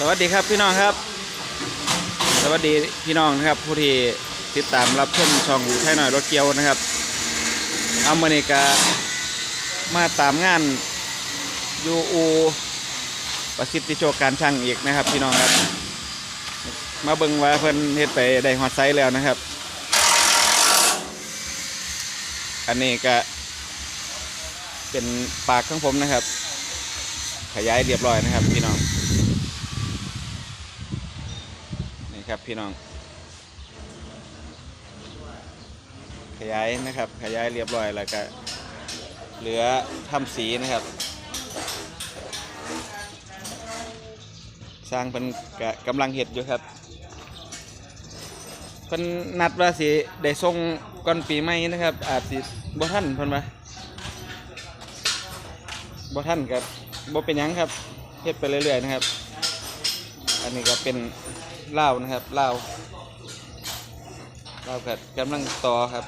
สวัสดีครับพี่น้องครับ สวัสดีพี่น้องนะครับผู้ที่ติดตามรับชมช่องไทยหน่อยรถเกียวนะครับอเมริกามาตามงานยูอูประสิทธิโชคการช่างอีกนะครับ พี่น้องครับ มาเบิ่งว่าเพิ่นเฮ็ดไปได้ฮอดไซส์แล้วนะครับ อันนี้ก็เป็นปากของผมนะครับ ขยายเรียบร้อยนะครับ พี่น้อง ครับพี่น้อง ขยายนะครับ ขยายเรียบร้อยแล้วก็เหลือทำสีนะครับ สร้างเป็นกะกำลังเห็ดอยู่ครับเพิ่นนัดว่าสิได้ส่งก่อนปีใหม่นะครับ อาจสิบ่ทันเพิ่นว่าบ่ทันกับบ่เป็นหยังครับเฮ็ดไปเรื่อยๆนะครับ อันนี้ก็เป็น เหล้านะครับเหล้าเหล้าวกับกำลังต่อครับ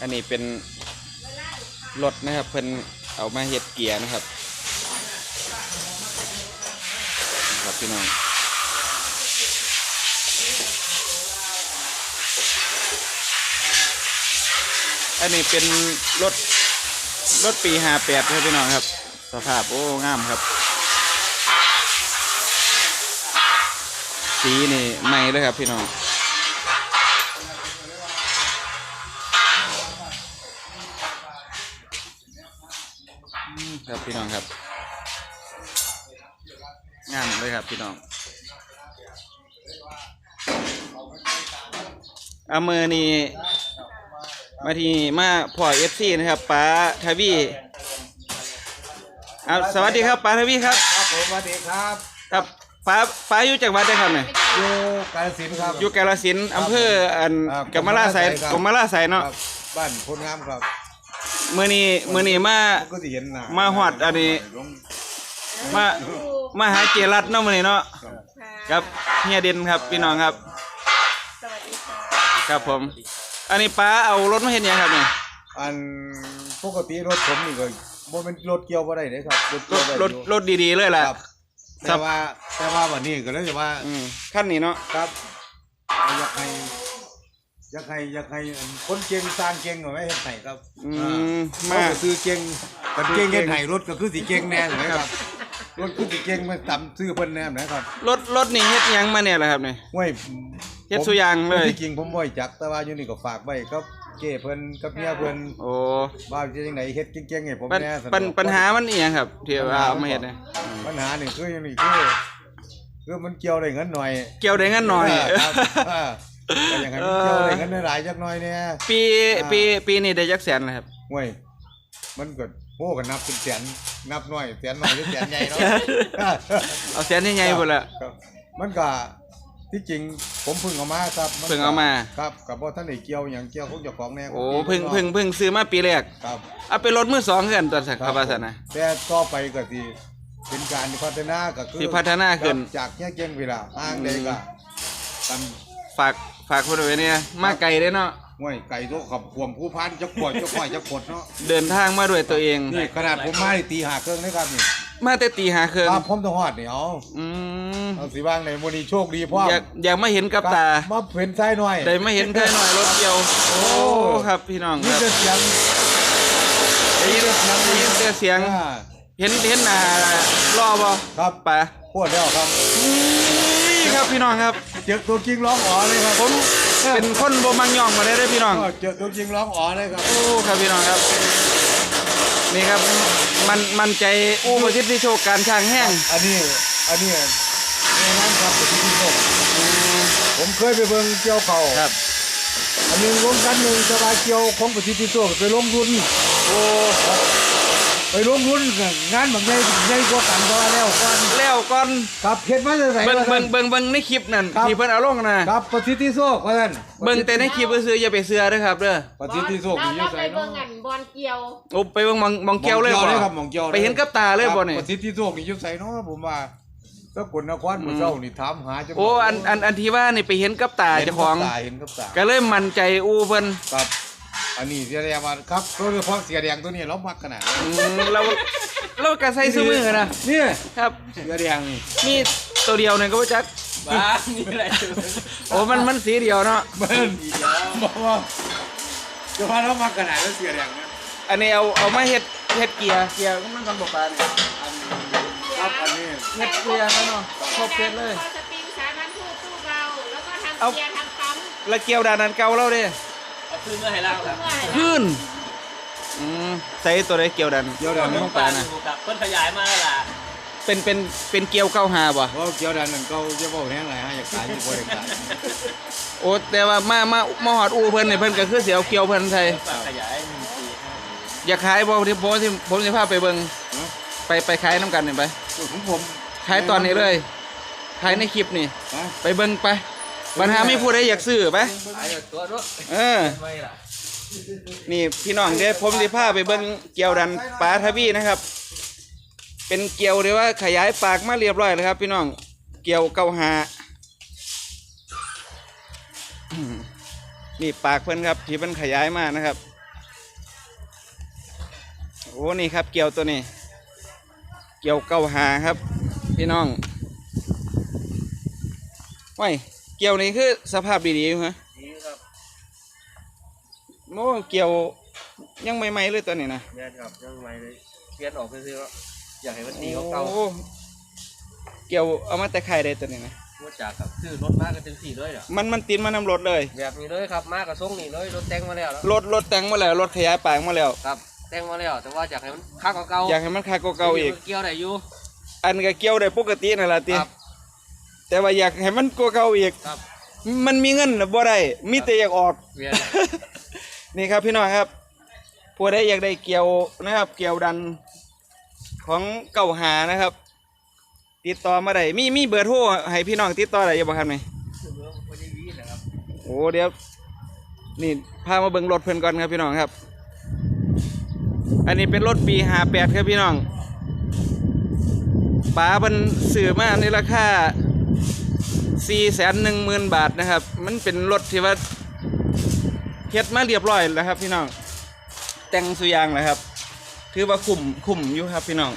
อันนี้เป็นรถนะครับเพิ่นเอามาเฮ็ดเกียร์นะครับครับพี่น้อง อันนี้เป็นรถรถปีห้าแปดครับพี่น้องครับ สภาพโอ้งามครับ สีนี่ใหม่เลยครับพี่น้องครับพี่น้องครับ งามเลยครับพี่น้องเอามือนี่ มาที่มาพ่อเอฟซีนะครับป้าทวีเอาสวัสดีครับป้าทวีครับครับผมสวัสดีครับครับป้าป้าอยู่จังหวัดใดครับเนี่ยอยู่กาฬสินธุ์ครับ อยู่กาฬสินธุ์อำเภออันครับกำมะลาไสครับกำมะลาไสเนาะครับบ้านพลงามครับมือนี้มือนี้มา ก็จะเห็นหน้ามาฮอดอันนี้ลงมามาหาเจรัตเนาะมือนี้เนาะครับครับเฮียเด่นครับพี่น้องครับ สวัสดีค่ะ ครับผม อันนี้ป้าเอารถมาเห็นยังครับเนี่ยอันปกติรถผมนี่ก็บ่เป็นรถเกี่ยวบ่ได้เลยครับรถรเกี่ยวถได้รถอยู่รถดีๆเลยแหละ ครับครัแต่บ ว่าแต่ว่าวันนี้ก็เลยว่าอืมขั้นนี้เนาะ ครับอยากให้อยากให้อยากให้คนเก่งสร้างเก่งเอาไว้เฮ็ดให้ครับอือ่ามมาเขาก็ซื้อเก่งกันเก่งเฮ็ดให้รถก็คือสิเก่งแน่ไหมครับรถคือสิเก่งมันต่ำซื้อเพิ่นแน่นะครับรถรถนี่เฮ็ดหยังมาเนี่ยแหละครับเนี่ยห้วย เฮ็ดสุอยางเลยที่จริงผมบ่อยจักแต่ว่าอยู่นี่ก็ฝากไว้กับเก้เพิ่นกับเมียเพิ่นโอ้ว่าจะจังไดเฮ็ดเก่งๆให้ผมปัญแน่สะดวกปัญปัญหามันอีหยังครับที่ว่าเอามาเฮ็ดเนี่ยอืมปัญหานี่คืออย่างนี้คือคือมันเกี่ยวได้เงินหน่อย เกี่ยวได้เงินหน่อยเครับอ่าก็อย่างให้มันเกี่ยวได้เงินหลายจักหน่อยเนี่ยปีปีปีนี้ได้จักแสนเลยครับห่วยมันก็โอ้ก็นับเป็นแสนนับน้อยแสนน้อยหรือแสนใหญ่เนาะเอาแสนใหญ่ๆพุ่นละครับมันก็ที่จริง ผมเพิ่งเอามาครับนก็เพิ่งเอามา ครับกับบ่ทันได้เกี่ยวหยังเกี่ยวของเจ้าของแน่โอ้เพึ่งเพึ่งเพึ่งซื้อมาปีแรกครับเอาไปรถมือสองเกันตอนสักครับว่าซั่นนะ แต่ต่อไปก็สิเป็นการพัฒนาก็คือสิพัฒนาขึ้นจากเนี้ยเก่งเวลาทางใดก็กันฝากฝากคนไว้เนี่ยมาไกลเด้เนาะห้วยไก่ตัวขับขวมผู้พันจะขวดจะข่อยจะขดเนาะเดินทางมาด้วยตัวเอง นี่ขนาดผมมานี่ตีหาเครื่องนะครับนี่ มาแต่ตีหาเครื่องครับผมต้องฮอดนี่เอาอืมเอาสิว่างในมื้อนี้โชคดีพ่ออยากอยากมาเห็นกับตามาเห็นไส้หน่อยได้มาเห็นแค่หน่อยรถเกี่ยว โอ้ครับพี่น้องคนี่รับจะเสียงได้ยินได้ยินแต่เสียง อ่าเห็นเห็นหน้าล่อบ่ครับปะปวดแล้วครับนี่ครับพี่น้องครับ เจอตัวจริงร้องอ๋อเลยครับผมเป็นคนบ่มังย่องมาได้เด้อพี่น้องก็เจอตัวจริงร้องอ๋อเลยครับ โอ้ครับพี่น้องครับ นี่ครับ มันมันใจอู้ประสิทธิโชคการช่างแห้งอันนี้อันนี้ในนั้นครับที่ที่โลกผมเคยไปเบิ่งเกี่ยวเขาครับ อันหนึงวงกันหนึ่งสบายเกี่ยวของประสิทธิโชคไปลงทุนโอ้ ไปลงทุนกับงานบางใหญ่ใหญ่กว่ากันก็แล้วกันแล้วก่อนครับเฮ็ดมาจะไหนเบิ่งวะเบิ่งเบิ่งเบิ่งในคลิปนั่นครับ ที่เพิ่นเอาลงน่ะครับประสิทธิโชคว่าซั่นเบิ่งแต่ในคลิปซื่อๆอย่าไปเชื่อเด้อครับเด้อประสิทธิโชคเรานี่อเรายู่ไปไสเบิ่เนาะงอันบอลเกี่ยวโอ้ไปเบิ่งมองมองเกี่ยวเลยบ่เลยครับหมองเกี่ยวลยไปเห็นกับตาเลยบ่เนี่ยครับประสิทธิโชคนี่อยู่ไสเนาะผมว่าสกลนครมื้อเช้านี่ถามหาจนโอ้อันอันอันที่ว่านี่ไปเห็นกับตาเจ้าของ เห็นกับตาเห็นกับตาก็เลยมั่นใจอู้เพิ่นครับ อันนี้เสียแดงมาครับโดยเฉพาะเสียแดงตัวนี้เรามักขนาดนี้อืมเราเราก็ใส่ซื้อมือนะเนี่ยครับ เสียแดงนี่มีตัวเดียวเนี่ยก็บ่จักบ้านี่อะไรโอ้มันมันสีเดียวเนาะมันบอกว่าจะพาเรามักขนาดแล้วเสียแดงนะอันนี้เอาเอามาเฮ็ดเฮ็ดเกียร์เกียร์มันกันบ่ปานนี่ครับอันนี้เฮ็ดเกียร์แล้วเนาะครบเซตเลยพอสปริงสายพันธุ์ทูตู้เบาแล้วก็ทำเอาเกียร์ทำปั๊มแล้วเกียวดานนั้นเก่าแล้วเด้ เอาขึ้นมาให้ล่างครับเมื่อไหร่ขึ้นอืมใส่ตัวใดเกียวดันเกี่ยวดันไม่ต้องปานน่ะครับเพิ่นขยายมาแล้วล่ะเป็นเป็นเป็นเกียวเก้าหาบ่เพราะเกี่ยวดันนั่นเขาจะบอกแห้งไรฮะอยากขายที่บริการโอ้แต่ว่ามามามาฮอดอูเพิ่นนี่เพิ่นก็คือสิเอาเกียวเพิ่นใส่ฝากขยายหนึ่งปีห้าอยากขายบ่ที่ผมที่ผมสิพาไปเบิ่งฮะไปไปขายน้ำกันนี่ไปของผมขายตอนนี้เลยขายในคลิปนี่ฮะไปเบิ่งไป ปัญหาไม่พูดได้อยากซื้อไปขายตัวด้วยเออนี่พี่น้องเดี๋ยวผมสิพาไปเบิ่งเกียวดันปลาทวีนะครับ เป็นเกียวเรียกว่าขยายปากมาเรียบร้อยแล้วครับ พี่น้องเกียวเกาหานี่ปากเพิ่นครับที่เพิ่นขยายมากนะครับโอ้นี่ครับเกียวตัวนี้ เกียวเกาหาครับ พี่น้องว้ เกียวนี้คือสภาพดีๆอยู่ฮะนี่ครับโม่เกี่ยวยังใหม่ๆเลยตัวนี้นะแม่นครับยังไม่เลยเปลี่ยนออกซื้อๆแล้วอยากให้มันดีกว่าเก่าโอ้เกี่ยวเอามาแต่ไข่ได้ตัวนี้นะว่าจากครับซื้อรถมากก็ถึงสี่เลยเหรอมันมันติดมานำรถเลย แบบนี้เลยครับมากกับส่งนี่เลยรถแต่งมาแล้วแล้วรถรถแต่งมาแล้วรถขยายปากมาแล้วครับแต่งมาแล้วแต่ว่าอยากให้มันคักกว่าเก่าอยากให้มันคากว่าเก่าอีกเกี่ยวได้อยู่อันก็เกี่ยวได้ปกตินั่นแหละติครับ แต่ว่าอยากให้มันกว่าเก่าอีก ครับ มันมีเงินน่ะบ่ได้มีแต่อยากออก เวียน นี่ครับพี่น้องครับผู้ใดอยากได้เกี่ยวนะครับ เกี่ยวดันของเก่าหานะครับ ติดต่อมาได้มีมีเบอร์โทรให้พี่น้องติดต่อได้อยู่บ่ครับนี่วันนี้วีนะครับโอ้เดี๋ยวนี่พามาเบิ่งรถเพิ่นก่อนครับพี่น้องครับ อันนี้เป็นรถปีห้าแปดครับพี่น้องป๋าเพิ่นซื้อมาในราคา สี่แสนหนึ่งหมื่นบาทนะครับ มันเป็นรถที่ว่าเฮ็ดมาเรียบร้อยแล้วครับพี่น้อง แต่งสุยางแล้วครับ ถือว่าคุ้มคุ้มอยู่ครับพี่น้อง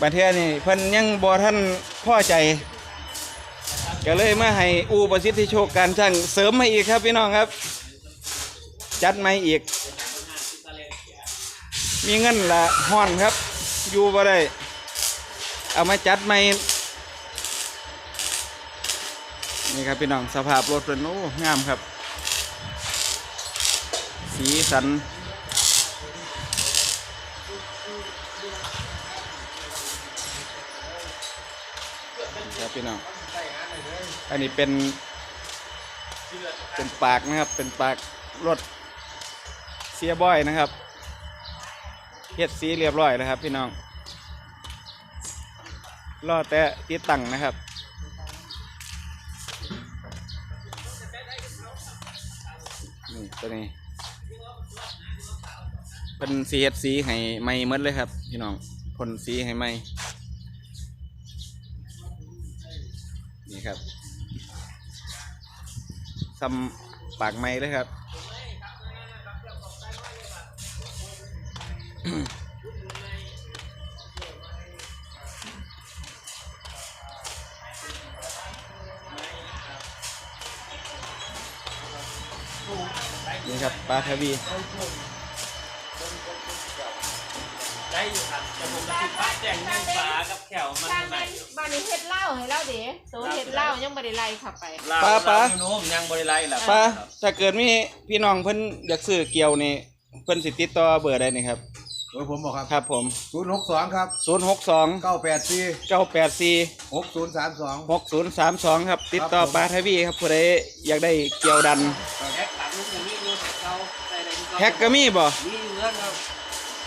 บัดเทอนี่เพิ่นยังบ่ท่านพ่อใจก็เลยมาให้อูประสิทธิโชคการช่างเสริมมาอีกครับพี่น้องครับ จัดมาอีก มีเงินละห้อนครับ อยู่บ่ได้ เอามาจัดใหม่ นี่ครับพี่น้องสภาพรถเป็นโอ้งามครับ สีสัน ครับพี่น้อง อันนี้เป็น เป็นปากนะครับ เป็นปากรถเสียบอยนะครับเฮ็ดสีเรียบร้อยแล้วครับพี่น้องรอแต่ติดตั้งนะครับ ตัวนี้เป็นสีเฮ็ดสีให้ไม่เมดเลยครับพี่น้องพ่นสีให้ไม่นี่ครับซ้ำปากไม้เลยครับ นี่ครับปลาทวีได้อยู่ครับแต่ผมจะติดป้ายแจ้งเงินฟ้ากับแขวมันสร้างใหม่เป็นบ้านนี้เฮ็ดเหล้าให้เราเด้โซเฮ็ดเหล้ายังบ่ได้ไล่เข้าไปลาวปลาปลาลวโน้มยังบริไลล่ะปลาถ้าเกิดมีพี่น้องเพิ่นอยากซื้อเกียวนี่เพิ่นสิติดต่อเบอร์ได้นี่ครับโดยผมบอกครับครับผมศูนย์หกสองครับ062เก้าแปดสี่984หกศูนย์สามสอง6032ครับ ติดต่อครับผมปลาทวีครับผู้ใดอยากได้เกียวดัน แฮกก็มีบ่มีอยู่เงินครับ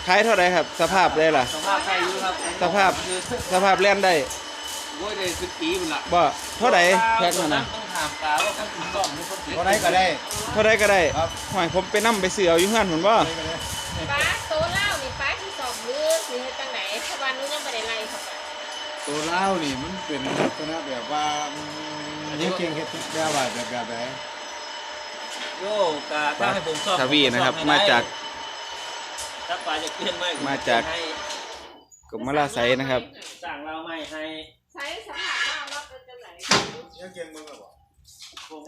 ขายเท่าไหร่ครับ สภาพได้ล่ะ สภาพใส่อยู่ครับสภาพสภาพแล่นได้โอ้ยได้สิบปีมันละบ่เท่าไหร่แพ็คนั่นน่ะต้องถามปลาว่าต้องถึงกล่องหรือคนติดก็ได้ก็ได้ เท่าไหร่ก็ได้ครับ หอยผมไปนํไปซื้อเอาอยู่เฮือนผมบ่ได้ก็ได้ป้าโตเหล้านี่ป้าที่สองมือสิเฮ็ดจังไหนถ้าวันนู้นยังบ่ได้ไล่เข้าไปตตัวเล่าวนี่มันเป็นลักษณะแบบว่าอันนี้เก่งเฮ็ดแบบว่าแบบแบบไหน โยกะถ้าให้ผมชอบทวีนะครับผก็ชอมาให้ได้จากถ้าปลาจะเคลื่อนไหมผมาจากให้กรมลาไซนะครับสั่งเราไม่ให้ใช้สัมผัสว่ารับเป็นจังไหนยังเก่งมึงเหรอวะผม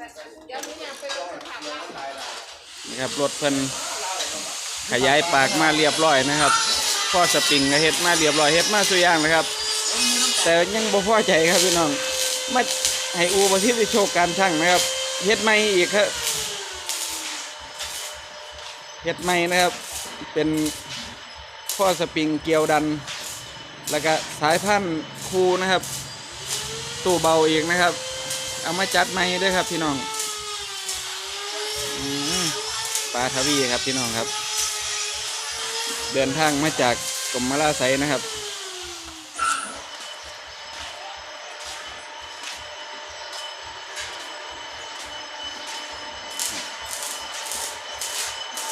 เดี๋ยวนี้ยังไปลงสัมผัสว่านะครับรถเพิ่นขยายปากมาเรียบร้อยนะครับพ่อสปริงก็เฮ็ดมาเรียบร้อยเฮ็ดมาสุอย่างนะครับ แต่ยังบ่พอใจครับพี่น้องมาให้อูประทิตโชว์การช่างนะครับเฮ็ดใหม่อีกครับ เฮ็ดใหม่นะครับ เป็นพ่อสปริงเกียวดัน แล้วก็สายพันธุ์คูนะครับ ตู้เบาอีกนะครับ เอามาจัดใหม่ด้วยครับพี่น้องอปลาทวีครับพี่น้องครับ เดินทางมาจากกรมมาลาไซนะครับ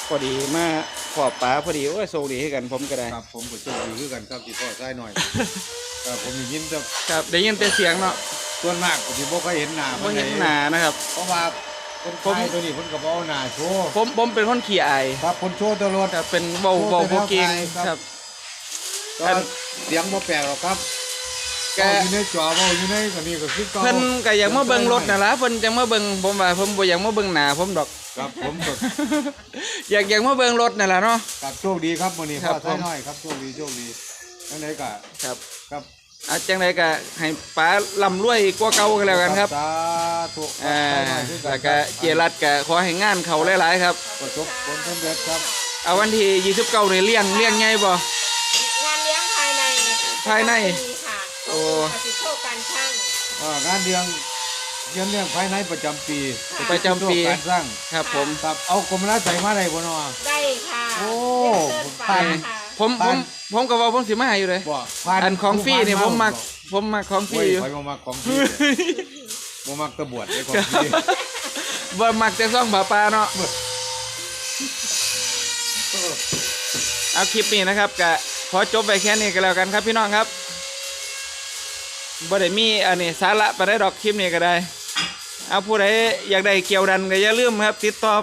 พอดีมาขอบปลาพอดีโอ้ยโชคดีให้กันผมก็ได้ ครับผมก็โชคดีคือกันครับที่พ่อใช้หน่อยครับผมได้ยินแต่ครับได้ยินแต่เสียงเนาะส่วนมากก็สิบ่เคยเห็นหน้าไม่เห็นหนานะครับ เพราะว่าคนผมไทยตัวนี้เพิ่นก็บ่เอาหน้าโชว์ผมผมเป็นคนขี้อายครับคนโชว์ตลอดแต่เป็นเบาเบาโบเก่งครับก็เสียงบ่แปลกหรอกครับแกเว้าอยู่ในจอเว้าอยู่ในก็นี่ก็คือเก่าเพิ่นก็อยากมาเบิ่งรถน่ะล่ะเพิ่นจังมาเบิ่งผมว่าผมบ่อยากมาเบิ่งหน้าผมดอก ครับผมก็อยากอยากมาเบิ่งรถนั่นล่ะเนาะ ครับโชคดีครับมื้อนี้ครัพ่บอใช้น้อยครับโชคดีโชคดีจังไดก็ครับครับอาจังไดก็ให้ป๋าร่ำรวยกว่าเก่ากันแล้วกันครับสาธุอ่าใช้น้อยคือกันแล้วก็เจรัตก็ขอให้งานเขาหลายๆครับ ประสบผลสำเร็จครับเอาวันที่29นี่เลี้ยงเลี้ยงใหญ่บ่ งานเลี้ยงภายในภายในมีค่ะโอ้อาสิโชคการช่างอ่างานเลี้ยง เลี้ยงเลี้ยงภายในประจำปีประจำปีการสร้างครับผม ครับเอากรมราชใส่มาได้บ่เนาะ ได้ค่ะโอ้เลี้ยงเส้นผ่าฟ้านค่ะ ผมผมผมก็ว่าผมสิมาให้อยู่เลย บ่ผ่านอันของฟรีนี่ผมมักผมมักของฟโอ้รียอยู่ ไปบ่มักของฟรีบ่มักตะบวดได้ของฟรีบ่มักแต่ซ่องผาปลาเนาะ เอาคลิปนี้นะครับก็ขอจบไปแค่นี้ก็แล้วกันครับพี่น้องครับบ่ได้มีอันนี้สาระไปได้ดอกคลิปนี้ก็ได้ เอาผู้ใดอยากได้เกี่ยวดันก็อย่าลืมครับ ติดต่อ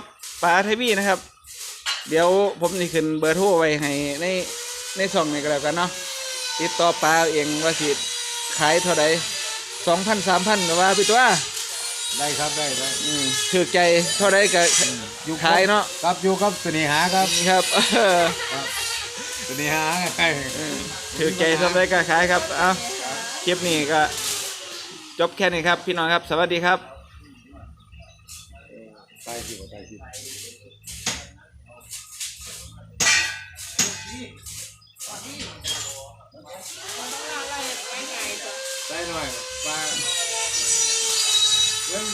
ป๋าไทวีนะครับ เดี๋ยวผมนี่ขึ้นเบอร์โทรไว้ให้ในในช่องนี้ก็แล้วกันเนาะติดต่อป๋าเอาเองว่าสิขายเท่าใดสองพันสามพันก็ว่าพี่ตัวได้ครับได้ได้อืมถือใจเท่าใดก็อยู่ขายเนาะครับอยู่ครับเสน่หาครับครับเออเสน่หาไงถือใจเท่าใดก็ขายครับเอาคลิปนี้ก็จบแค่นี้ครับ พี่น้องครับ สวัสดีครับ ตายสิบ่ตายสิเราเห็นไปไงจ้ะได้หน่อยปลาเรื่อง